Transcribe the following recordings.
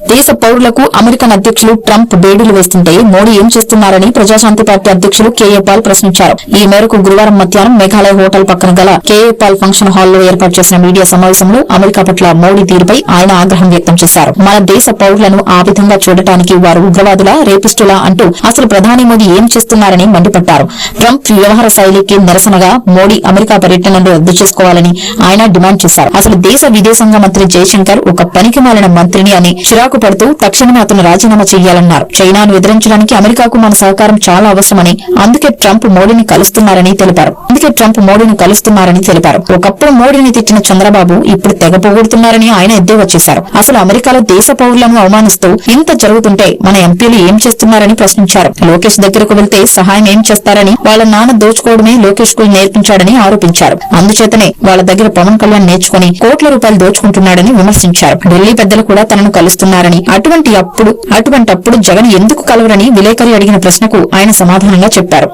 దేశ పౌరులకు అమెరికన్ అధ్యక్షులు ట్రంప్ బేడీలు వేస్తుంటే మోడీ ఏం చేస్తున్నారని ప్రజాశాంతి పార్టీ అధ్యక్షులు కేఏ పాల్ ప్రశ్నించారు. ఈ మేరకు గురువారం మధ్యాహ్నం మేఘాలయ హోటల్ పక్కన గల కేఏ పాల్ ఫంక్షన్ హాల్లో ఏర్పాటు చేసిన మీడియా సమావేశంలో అమెరికా పట్ల మోడీ తీరుపై ఆయన ఆగ్రహం వ్యక్తం చేశారు. మన దేశ పౌరులను ఆ విధంగా చూడటానికి వారు ఉగ్రవాదుల రేపిస్టులా అంటూ అసలు ప్రధాని మోదీ ఏం చేస్తున్నారని మండిపడ్డారు. ట్రంప్ వ్యవహార శైలికి నిరసనగా మోడీ అమెరికా పర్యటనను రద్దు చేసుకోవాలని ఆయన డిమాండ్ చేశారు. అసలు దేశ విదేశాంగ మంత్రి జయశంకర్ ఒక పనికి మాలిన మంత్రిని అని చిరాకు పడుతూ తక్షణమే అతను రాజీనామా చేయాలన్నారు చైనాను ఎదిరించడానికి అమెరికాకు మన సహకారం చాలా అవసరమని అందుకే ట్రంప్ మోడీని కలుస్తున్నారని తెలిపారు. అందుకే ట్రంప్ మోడీని కలుస్తున్నారని తెలిపారు. ఒకప్పుడు మోడీని తిట్టిన చంద్రబాబు ఇప్పుడు తెగ పోగొడుతున్నారని ఆయన ఎద్దేవా చేశారు. అసలు అమెరికాలో దేశ పౌరులను అవమానిస్తూ ఇంత జరుగుతుంటే మన ఎంపీలు ఏం చేస్తున్నారని ప్రశ్నించారు. లోకేష్ దగ్గరకు వెళ్తే సహాయం ఏం చేస్తారని వాళ్ళ నాన్న దోచుకోవడమే లోకేష్కు నేర్పించాడని ఆరోపించారు. అందుచేతనే వాళ్ళ దగ్గర పవన్ కళ్యాణ్ నేర్చుకుని కోట్ల రూపాయలు దోచుకుంటున్నాడని విమర్శించారు. ఢిల్లీ పెద్దలు కూడా తనను కలుస్తున్నారు. ఉన్నారని అటువంటి అప్పుడు అటువంటి అప్పుడు జగన్ ఎందుకు కలవరని విలేకరి అడిగిన ప్రశ్నకు ఆయన సమాధానంగా చెప్పారు.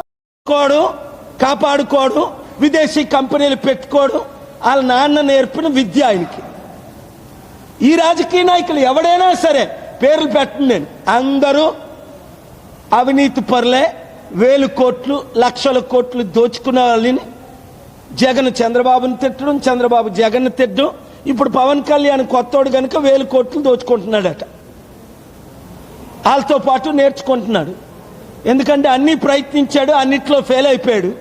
కోడు కాపాడుకోవడం విదేశీ కంపెనీలు పెట్టుకోడు వాళ్ళ నాన్న నేర్పిన విద్య ఆయనకి. ఈ రాజకీయ నాయకులు ఎవడైనా సరే పేర్లు పెట్టండి నేను. అందరూ అవినీతి పరులే వేలు కోట్లు లక్షల కోట్లు దోచుకున్న వాళ్ళని జగన్ చంద్రబాబుని తిట్టడం చంద్రబాబు జగన్ తిట్టడం ఇప్పుడు పవన్ కళ్యాణ్ కొత్తోడు కనుక వేలు కోట్లు దోచుకుంటున్నాడట. వాళ్ళతో పాటు నేర్చుకుంటున్నాడు. ఎందుకంటే అన్ని ప్రయత్నించాడు అన్నిట్లో ఫెయిల్ అయిపోయాడు.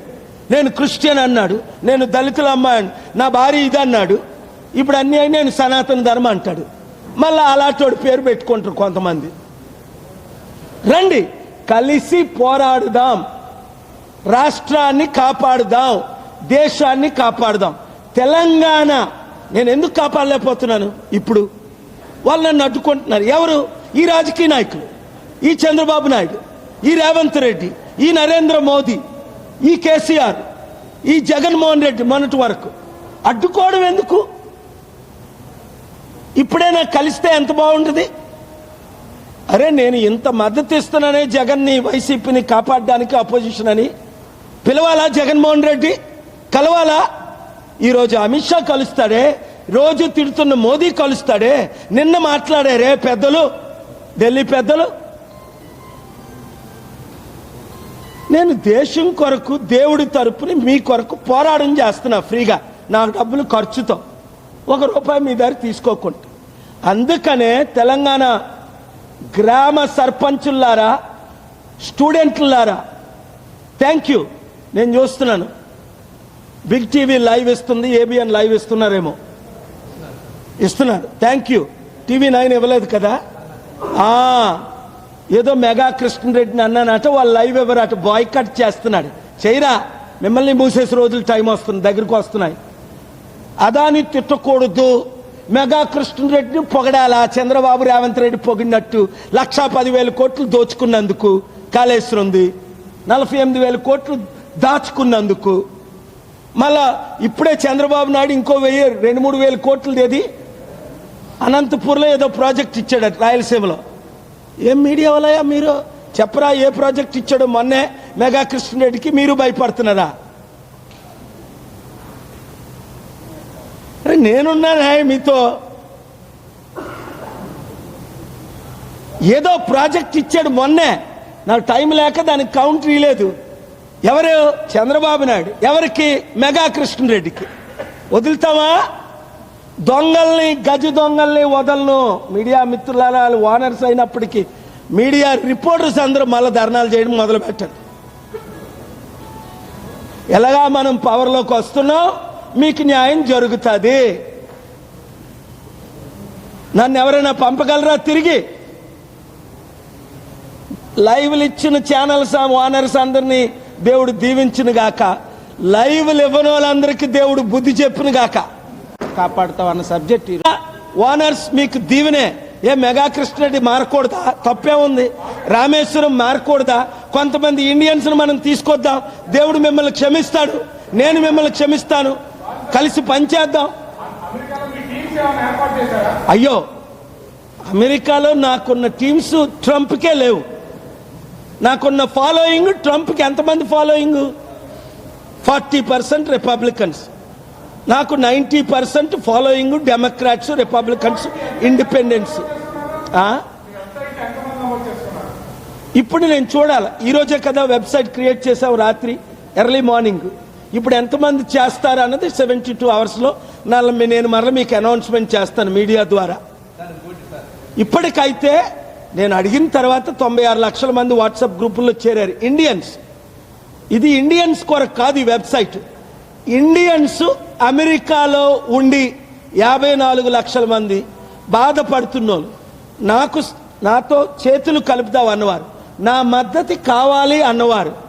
నేను క్రిస్టియన్ అన్నాడు నేను దళితుల అమ్మాయి నా భార్య ఇది అన్నాడు. ఇప్పుడు అన్ని అయి నేను సనాతన ధర్మ అంటాడు. మళ్ళీ అలాంటోడు పేరు పెట్టుకుంటారు కొంతమంది. రండి కలిసి పోరాడుదాం. రాష్ట్రాన్ని కాపాడుదాం దేశాన్ని కాపాడుదాం. తెలంగాణ నేను ఎందుకు కాపాడలేకపోతున్నాను? ఇప్పుడు వాళ్ళు నన్ను అడ్డుకుంటున్నారు. ఎవరు? ఈ రాజకీయ నాయకులు. ఈ చంద్రబాబు నాయుడు ఈ రేవంత్ రెడ్డి ఈ నరేంద్ర మోదీ ఈ కేసీఆర్ ఈ జగన్మోహన్ రెడ్డి మొన్నటి వరకు. అడ్డుకోవడం ఎందుకు? ఇప్పుడే నాకు కలిస్తే ఎంత బాగుంటుంది? అరే నేను ఇంత మద్దతు ఇస్తున్నానే జగన్ని వైసీపీని కాపాడడానికి అపోజిషన్ అని. పిలవాలా జగన్మోహన్ రెడ్డి? కలవాలా? ఈరోజు అమిత్ షా కలుస్తాడే రోజు తిడుతున్న మోదీ కలుస్తాడే నిన్న మాట్లాడారే పెద్దలు ఢిల్లీ పెద్దలు. నేను దేశం కొరకు దేవుడి తరపుని మీ కొరకు పోరాటం చేస్తున్నా ఫ్రీగా. నా డబ్బులు ఖర్చుతో. ఒక రూపాయి మీ దగ్గర తీసుకోకుండా. అందుకనే తెలంగాణ గ్రామ సర్పంచులారా స్టూడెంట్లారా థ్యాంక్ యూ. నేను చూస్తున్నాను. బిగ్ టీవీ లైవ్ ఇస్తుంది ఏబిఎన్ లైవ్ ఇస్తున్నారేమో. ఇస్తున్నారు థ్యాంక్ యూ. టీవీ నైన్ ఇవ్వలేదు కదా? ఏదో మెగా కృష్ణరెడ్డిని అన్నానట వాళ్ళు లైవ్ ఎవరట బాయ్ కట్ చేస్తున్నాడు. చేయరా మిమ్మల్ని మూసేసి రోజులు టైం వస్తుంది దగ్గరికి వస్తున్నాయి. అదాని తిట్టకూడదు. మెగా కృష్ణరెడ్డిని పొగడాలా? చంద్రబాబు రేవంత్ రెడ్డి పొగిడినట్టు లక్షా పదివేల కోట్లు దోచుకున్నందుకు కాళేశ్వరంది. నలభై ఎనిమిది వేల కోట్లు దాచుకున్నందుకు. మళ్ళా ఇప్పుడే చంద్రబాబు నాయుడు ఇంకో వెయ్యి రెండు మూడు వేల కోట్లు ఏది అనంతపూర్లో ఏదో ప్రాజెక్ట్ ఇచ్చాడు రాయలసీమలో. ఏం మీడియా వాళ్ళయా మీరు? చెప్పరా ఏ ప్రాజెక్ట్ ఇచ్చాడో మొన్నే మెగా కృష్ణరెడ్డికి మీరు భయపడుతున్నారా? అరే నేనున్నానే మీతో. ఏదో ప్రాజెక్ట్ ఇచ్చాడు మొన్నే. నాకు టైం లేక దానికి కౌంటర్ లేదు ఎవరు? చంద్రబాబు నాయుడు. ఎవరికి? మెగా కృష్ణరెడ్డికి వదులుతావా? దొంగల్ని గజ దొంగల్ని వదలను. మీడియా మిత్రులారా ఓనర్స్ అయినప్పటికీ మీడియా రిపోర్టర్స్ అందరూ మళ్ళీ ధర్నాలు చేయడం మొదలు పెట్టండి ఎలాగా మనం పవర్లోకి వస్తున్నాం? మీకు న్యాయం జరుగుతుంది. నన్ను ఎవరైనా పంపగలరా తిరిగి? లైవ్లు ఇచ్చిన ఛానల్స్ ఓనర్స్ అందరినీ దేవుడు దీవించిన గాక. లైవ్లు ఇవ్వని వాళ్ళందరికీ దేవుడు బుద్ధి చెప్పిన గాక. కాపాడుతావు అన్న సబ్జెక్ట్ ఓనర్స్ మీకు దీవెనే. ఏ మెగా కృష్ణరెడ్డి మారకూడదా? తప్పే ఉంది. రామేశ్వరం మారకూడదా? కొంతమంది ఇండియన్స్ను మనం తీసుకొద్దాం. దేవుడు మిమ్మల్ని క్షమిస్తాడు. నేను మిమ్మల్ని క్షమిస్తాను. కలిసి పనిచేద్దాం అయ్యో అమెరికాలో నాకున్న టీమ్స్ ట్రంప్కే లేవు. నాకున్న ఫాలోయింగ్ ట్రంప్కి ఎంతమంది ఫాలోయింగ్ ఫార్టీ పర్సెంట్ రిపబ్లికన్స్ నాకు ninety percent following democrats republicans independence ఇప్పుడు నేను చూడాలి. ఈరోజే కదా వెబ్సైట్ క్రియేట్ చేసావు రాత్రి ఎర్లీ మార్నింగ్ ఇప్పుడు ఎంతమంది చేస్తారు అన్నది సెవెంటీ టూ అవర్స్లో నల్ల నేను మరల మీకు అనౌన్స్మెంట్ చేస్తాను మీడియా ద్వారా. ఇప్పటికైతే నేను అడిగిన తర్వాత తొంభై ఆరు లక్షల మంది వాట్సాప్ గ్రూపుల్లో చేరారు. ఇండియన్స్ ఇది ఇండియన్స్ కొరకు కాదు ఈ వెబ్సైట్. ఇండియన్స్ అమెరికాలో ఉండి యాభై నాలుగు లక్షల మంది బాధపడుతున్నోళ్ళు నాకు నాతో చేతులు కలుపుదాం అన్నవారు. నా మద్దతు కావాలి అన్నవారు.